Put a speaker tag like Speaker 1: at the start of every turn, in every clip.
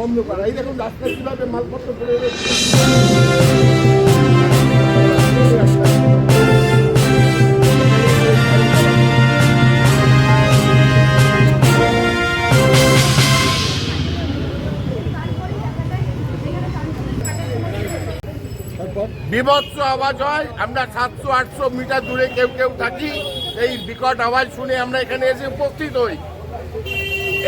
Speaker 1: বন্ধ করা। এই দেখুন, রাস্তায় কীভাবে মালপত্র পড়ে বিভৎস আওয়াজ হয়, আমরা সাতশো, আটশো মিটার দূরে কেউ কেউ থাকি। এই বিকট আওয়াজ শুনে আমরা এখানে এসে উপস্থিত হই।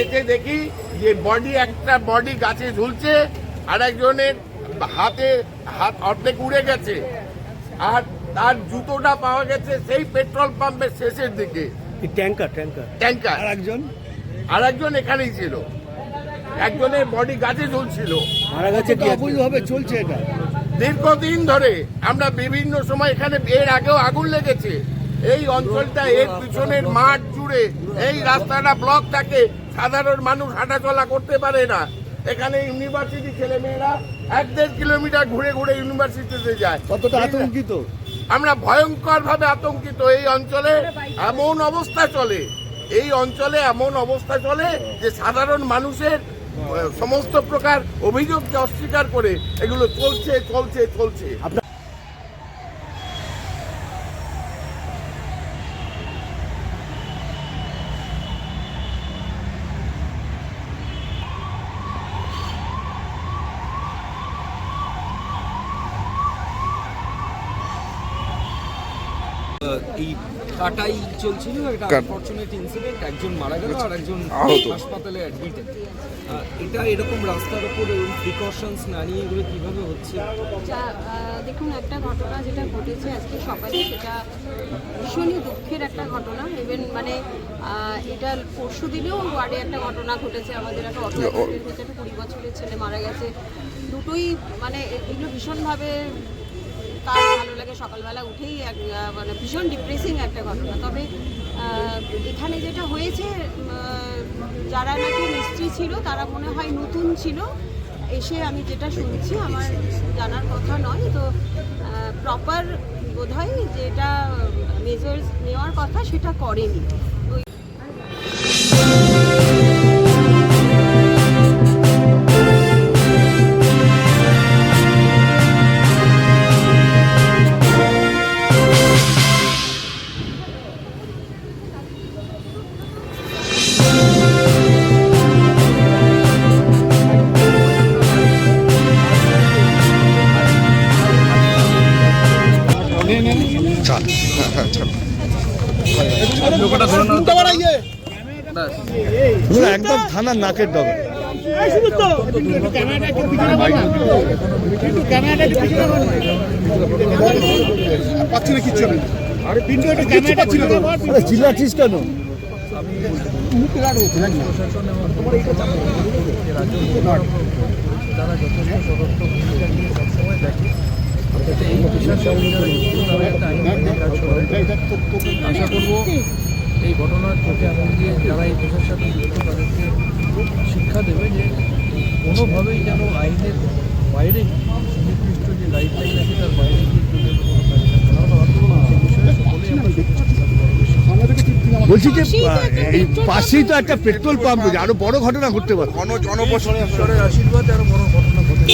Speaker 1: এতে দেখি যে বডি একটা বডি গাছে ঝুলছে আর একজনের হাতে হাত অর্ধেক উড়ে গেছে। আর তার জুতোটা পাওয়া গেছে সেই পেট্রোল পাম্পের শেষের দিকে।
Speaker 2: ট্যাঙ্কার ট্যাঙ্কার
Speaker 1: ট্যাঙ্কার
Speaker 2: আর একজন
Speaker 1: আর একজন এখানেই ছিল। একজনের বডি গাছে ঝুলছিল।
Speaker 2: মারা গেছে কি অবৈধভাবে চলছে এটা।
Speaker 1: দীর্ঘদিন ধরে আমরা বিভিন্ন সময় এখানে এর আগেও আগুন লেগেছে। এই অঞ্চলটা এর পিছনের মাঠ জুড়ে এই রাস্তাটা ব্লক থাকে সাধারণ মানুষ হাঁটাচলা করতে পারে না। এখানে ইউনিভার্সিটি ছেলেমেয়েরা এক দেড় কিলোমিটার ঘুরে ঘুরে ইউনিভার্সিটিতে যায়।
Speaker 2: কতটা আতঙ্কিত?
Speaker 1: আমরা ভয়ঙ্কর ভাবে আতঙ্কিত এই অঞ্চলে এমন অবস্থা চলে এই অঞ্চলে এমন অবস্থা চলে যে সাধারণ মানুষের সমস্ত প্রকার অভিযোগকে অস্বীকার করে এগুলো চলছে চলছে চলছে।
Speaker 3: এই কাটাই চলছিল একটা
Speaker 4: কাট-
Speaker 3: আনফরচুনেট ইনসিডেন্ট একজন মারা গেল আর একজন হাসপাতালে অ্যাডমিটেড এটা এরকম রাস্তার উপর এরকম প্রিকশনস না নিয়ে এগুলো কীভাবে হচ্ছে?
Speaker 5: যা দেখুন একটা ঘটনা যেটা ঘটেছে আজকে সকালে সেটা ভীষণই দুঃখের একটা ঘটনা। ইভেন মানে এটা পরশু দিনেও ওয়ার্ডে একটা ঘটনা ঘটেছে। আমাদের একটা অটো অ্যাক্সিডেন্ট হয়েছে একটা কুড়ি বছরের ছেলে মারা গেছে। দুটোই মানে এগুলো ভীষণভাবে কার ভালো লাগে সকালবেলা উঠেই এক, মানে ভীষণ ডিপ্রেসিং একটা ঘটনা। তবে এখানে যেটা হয়েছে যারা নাকি মিস্ত্রি ছিল তারা মনে হয় নতুন ছিল এসে আমি যেটা শুনছি আমার জানার কথা নয়। তো প্রপার বোধ হয় যেটা মেজার্স নেওয়ার কথা সেটা করেনি।
Speaker 4: ছাড়
Speaker 2: একদম থানার নাকের আরে চিল্লাচ্ছিস কেন?
Speaker 6: তারা যথেষ্ট সদর্থক ভূমিকা নিয়ে সবসময় এই পেশার সঙ্গে একটা আইনের কাজ করে আশা করব এই ঘটনার চোখে আঙুল দিয়ে যারা এই পেশার সাথে যুক্ত তাদেরকে শিক্ষা দেবে যে কোনোভাবেই যেন আইনের বাইরে সুনির্দিষ্ট যে গাইডলাইন আছে তার বাইরে গিয়ে কোনো কাজ থাকব।
Speaker 2: বলছি যে এই পাশেই তো একটা পেট্রোল পাম্প রয়েছে। আরও বড় ঘটনা ঘটতে পারে।
Speaker 4: ঘন জনবসতি
Speaker 6: আশীর্বাদে আরও বড় ঘটনা ঘটে।